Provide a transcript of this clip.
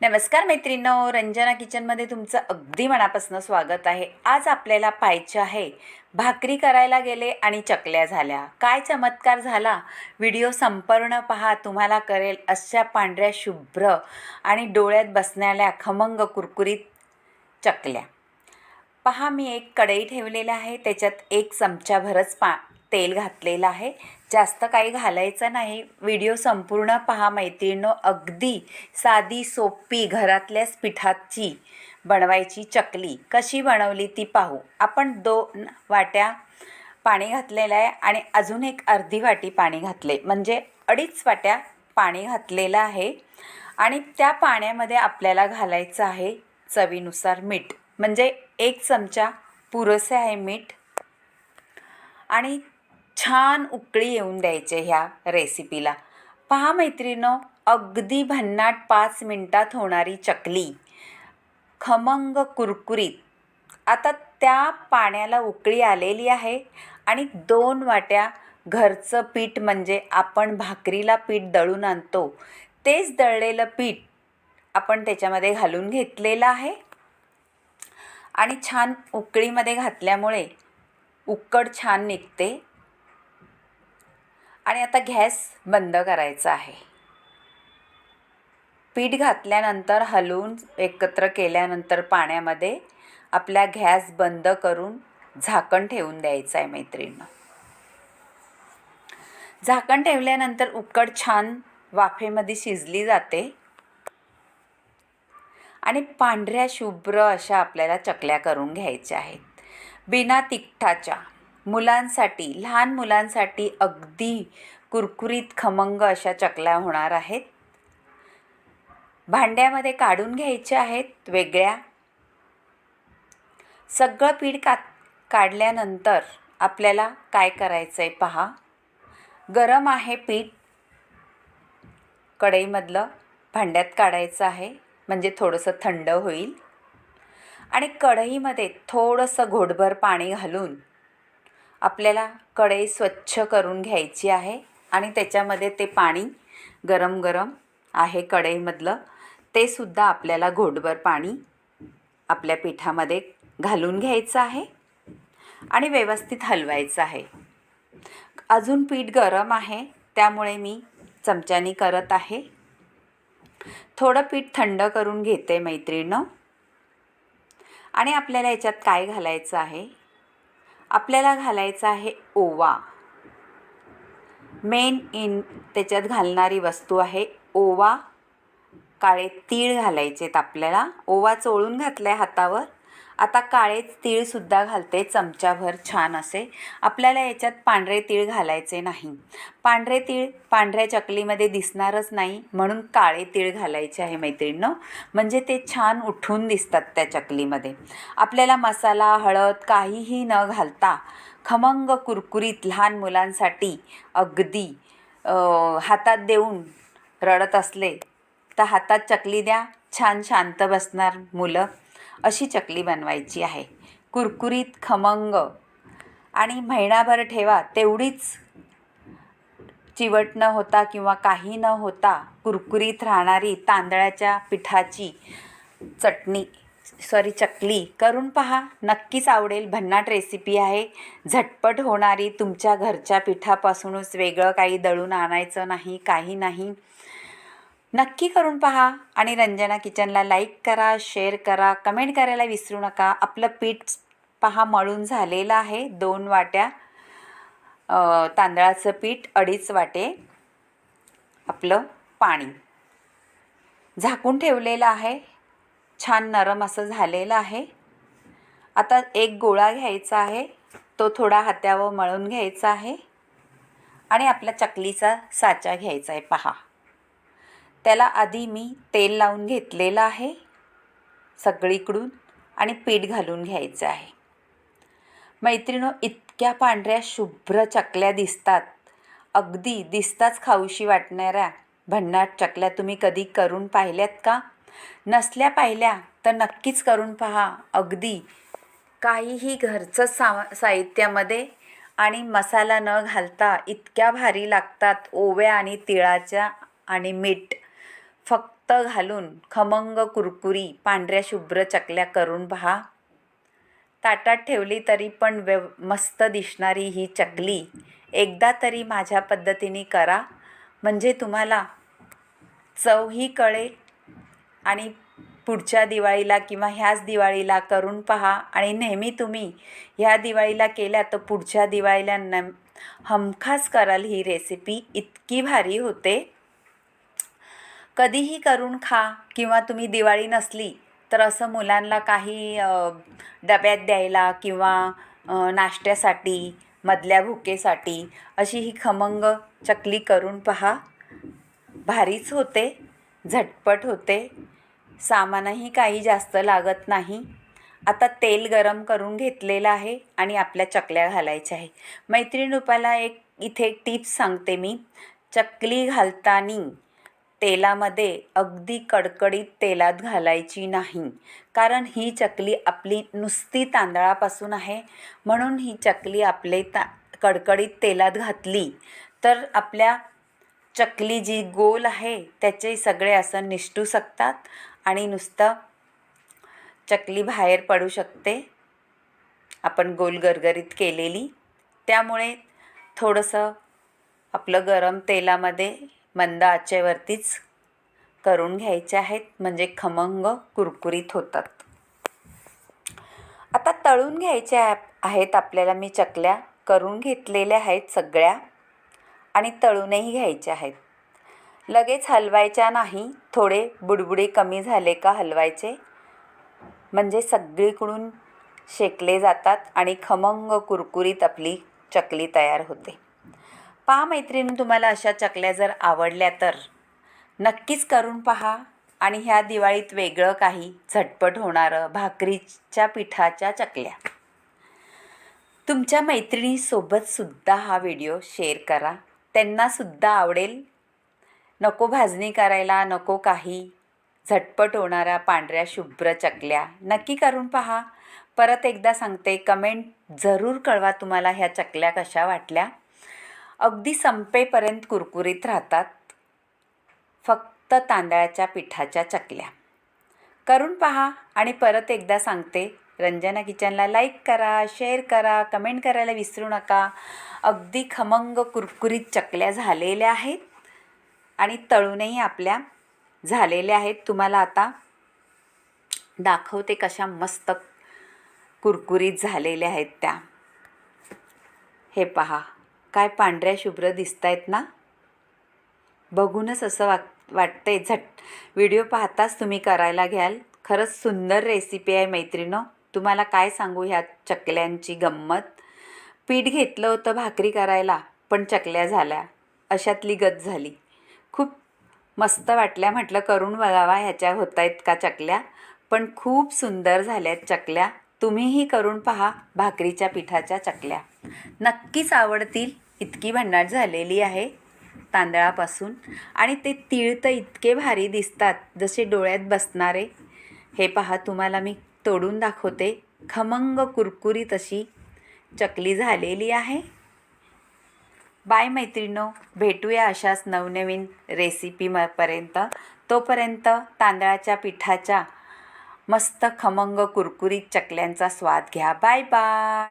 नमस्कार मैत्रिणींनो रंजना किचनमध्ये तुमचं अगदी मनापासून स्वागत आहे. आज आपल्याला पाहायचे आहे भाकरी करायला गेले आणि चकल्या झाल्या. काय चमत्कार झाला? व्हिडिओ संपूर्ण पहा तुम्हाला करेल अशा पांढऱ्या शुभ्र आणि डोळ्यात बसणाऱ्या खमंग कुरकुरीत चकल्या. पहा मी एक कढई ठेवलेली आहे त्याच्यात एक चमचाभरच पा तेल घातलेलं आहे. जास्त काही घालायचं नाही. व्हिडिओ संपूर्ण पहा मैत्रिणीनं. अगदी साधी सोपी घरातल्याच पिठाची बनवायची चकली. कशी बनवली ती पाहू. आपण दोन वाट्या पाणी घातलेलं आहे आणि अजून एक अर्धी वाटी पाणी घातले. म्हणजे अडीच वाट्या पाणी घातलेलं आहे. आणि त्या पाण्यामध्ये आपल्याला घालायचं आहे चवीनुसार मीठ. म्हणजे एक चमचा पुरेसे आहे मीठ. आणि छान उकळी येऊन द्यायचे ह्या रेसिपीला पहा मैत्रिणो अगदी भन्नाट पाच मिनटात होणारी चकली. खमंग कुरकुरीत. आता त्या पाण्याला उकळी आलेली आहे आणि दोन वाट्या घरचं पीठ म्हणजे आपण भाकरीला पीठ दळून आणतो. तेच दळलेलं पीठ आपण त्याच्यामध्ये घालून घेतलेलं आहे. आणि छान उकळीमध्ये घातल्यामुळे उकड छान निघते. आणि आता गॅस बंद करायचा आहे. पीठ घातल्यानंतर हलवून एकत्र केल्यानंतर पाण्यामध्ये आपल्या गॅस बंद करून झाकण ठेवून द्यायचं आहे मैत्रिणीनं. झाकण ठेवल्यानंतर उकड छान वाफेमध्ये शिजली जाते. आणि पांढऱ्या शुभ्र अशा आपल्याला चकल्या करून घ्यायच्या आहेत. बिना तिखटाच्या. मुलांसाठी लहान मुलांसाठी अगदी कुरकुरीत खमंग अशा चकल्या होणार आहेत. भांड्यामध्ये काढून घ्यायच्या आहेत वेगळ्या. सगळं पीठ का काढल्यानंतर आपल्याला काय करायचं आहे पहा. गरम आहे पीठ. कढईमधलं भांड्यात काढायचं आहे म्हणजे थोडंसं थंड होईल. आणि कढईमध्ये थोडंसं घोटभर पाणी घालून आपल्याला कढई स्वच्छ करून घ्यायची आहे आणि त्याच्यामध्ये ते पाणी गरम गरम आहे कढईमधलं. ते सुद्धा आपल्याला घोटभर पाणी आपल्या पिठामध्ये घालून घ्यायचं आहे आणि व्यवस्थित हलवायचं आहे. अजून पीठ गरम आहे त्यामुळे मी चमच्यानी करत आहे. थोडं पीठ थंड करून घेते मैत्रिणं आणि आपल्याला याच्यात काय घालायचं आहे? आपल्याला घालायचा आहे ओवा. मेन इन त्याच्यात घालणारी वस्तू आहे ओवा. काळे तीळ घालायचे आहेत आपल्याला. ओवा चोळून घातला आहे हातावर. आता काळे तीळसुद्धा घालते चमच्याभर छान असे. आपल्याला याच्यात पांढरे तीळ घालायचे नाही. पांढरे तीळ पांढऱ्या चकलीमध्ये दिसणारच नाही म्हणून काळे तीळ घालायचे आहे मैत्रिणीनं. म्हणजे ते छान उठून दिसतात त्या चकलीमध्ये. आपल्याला मसाला हळद काहीही न घालता खमंग कुरकुरीत लहान मुलांसाठी अगदी हातात देऊन रडत असले तर हातात चकली द्या. छान शांत बसणार मुलं. अशी चकली बनवायची आहे. कुरकुरीत खमंग. आणि महिनाभर ठेवा तेवढीच चिवट न होता किंवा काही न होता कुरकुरीत राहणारी तांदळाच्या पिठाची चटणी सॉरी चकली करून पहा. नक्कीच आवडेल भन्नाट रेसिपी आहे. झटपट होणारी तुमच्या घरच्या पिठापासूनच वेगळं काही दळून आणायचं नाही काही नाही. नक्की करून पहा आणि रंजना किचनला लाईक करा शेअर करा कमेंट करायला विसरू नका. आपलं पीठ पहा मळून झालेलं आहे. दोन वाट्या तांदळाचं पीठ अडीच वाटे आपलं पाणी. झाकून ठेवलेलं आहे. छान नरम असं झालेलं आहे. आता एक गोळा घ्यायचा आहे. तो थोडा हात्यावर मळून घ्यायचा आहे. आणि आपला चकलीचा साचा घ्यायचा आहे. पहा. त्याला आधी मी तेल लावून घेतलेलं आहे सगळीकडून आणि पीठ घालून घ्यायचं आहे. मैत्रिणो इतक्या पांढऱ्या शुभ्र चकल्या दिसतात. अगदी दिसताच खाऊशी वाटणाऱ्या भन्नाट चकल्या तुम्ही कधी करून पाहिल्यात का? नसल्या पाहिल्या तर नक्कीच करून पहा. अगदी काहीही घरचं सा साहित्यामध्ये आणि मसाला न घालता इतक्या भारी लागतात ओव्या आणि तिळाच्या आणि मीठ. फक्त घालून खमंग कुरकुरी पांढऱ्या शुभ्र चकल्या करून पहा. ताटात ठेवली तरी पण व्यव मस्त दिसणारी ही चकली. एकदा तरी माझ्या पद्धतीने करा. म्हणजे तुम्हाला चवही कळेल. आणि पुढच्या दिवाळीला किंवा ह्याच दिवाळीला करून पहा. आणि नेहमी तुम्ही ह्या दिवाळीला केल्या तर पुढच्या दिवाळीला न हमखास कराल ही रेसिपी इतकी भारी होते. कधीही करून खा किंवा तुम्ही दिवाळी नसली तर असं मुलांना काही डब्यात द्यायला किंवा नाश्त्यासाठी मधल्या भुकेसाठी अशी ही खमंग चकली करून पहा. भारीच होते झटपट होते. सामानही काही जास्त लागत नाही. आता तेल गरम करून घेतलेलं आहे आणि आपल्या चकल्या घालायच्या आहे. मैत्रीण रुपाला एक इथे एक टिप्स सांगते मी. चकली घालताना तेलामध्ये अगदी कडकडीत तेलात घालायची नाही. कारण ही चकली आपली नुसती तांदळापासून आहे. म्हणून ही चकली आपले ता कडकडीत तेलात घातली तर आपल्या चकली जी गोल आहे त्याचे सगळे असं निष्ठू शकतात आणि नुसतं चकली बाहेर पडू शकते. आपण गोल गरगरीत केलेली. त्यामुळे थोडंसं आपलं गरम तेलामध्ये मंद आचेवरतीच करून घ्यायचे आहेत. म्हणजे खमंग कुरकुरीत होतात. आता तळून घ्यायच्या आहेत आपल्याला. मी चकल्या करून घेतलेल्या आहेत सगळ्या. आणि तळूनही घ्यायच्या आहेत. लगेच हलवायच्या नाही. थोडे बुडबुडे कमी झाले का हलवायचे? म्हणजे सगळीकडून शेकले जातात आणि खमंग कुरकुरीत आपली चकली तयार होते. पहा मैत्रिणी तुम्हाला अशा चकल्या जर आवडल्या तर नक्कीच करून पहा. आणि ह्या दिवाळीत वेगळं काही झटपट होणारं भाकरीच्या पिठाच्या चकल्या. तुमच्या मैत्रिणीसोबतसुद्धा हा व्हिडिओ शेअर करा. त्यांनासुद्धा आवडेल. नको भाजणी करायला नको काही झटपट होणाऱ्या पांढऱ्या शुभ्र चकल्या. नक्की करून पहा. परत एकदा सांगते कमेंट जरूर कळवा तुम्हाला ह्या चकल्या कशा वाटल्या. अगदी संपेपर्यंत कुरकुरीत राहतात. फक्त तांदळाच्या पिठाच्या चकल्या. करून पहा आणि परत एकदा सांगते. रंजना किचनला लाईक करा शेअर करा कमेंट करायला विसरू नका. अगदी खमंग कुरकुरीत चकल्या झालेल्या आहेत आणि तळूनही आपल्या झालेल्या आहेत. तुम्हाला आता दाखवते कशा मस्त कुरकुरीत झालेल्या आहेत त्या. हे पहा. काय पांढऱ्या शुभ्र दिसत आहेत ना? बघूनच असं वाट वाटतंय झट. व्हिडिओ पाहताच तुम्ही करायला घ्याल. खरंच सुंदर रेसिपी आहे मैत्रिणं. तुम्हाला काय सांगू ह्या चकल्यांची गंमत? पीठ घेतलं होतं भाकरी करायला पण चकल्या झाल्या. अशातली गत झाली. खूप मस्त वाटल्या म्हटलं करून बघावा ह्याच्या होत आहेत का चकल्या. पण खूप सुंदर झाल्यात चकल्या. तुम्हीही करून पहा भाकरीच्या पिठाच्या चकल्या. नक्कीच आवडतील. इतकी भन्नाट झालेली आहे तांदळापासून. आणि ते तीळ तर इतके भारी दिसतात जसे डोळ्यात बसणारे. हे पहा तुम्हाला मी तोडून दाखवते. खमंग कुरकुरीत अशी चकली झालेली आहे. बाय मैत्रिणो भेटूया अशाच नवनवीन रेसिपी मपर्यंत तोपर्यंत तांदळाच्या पिठाच्या मस्त खमंग कुरकुरीत चकल्यांचा स्वाद घ्या. Bye bye!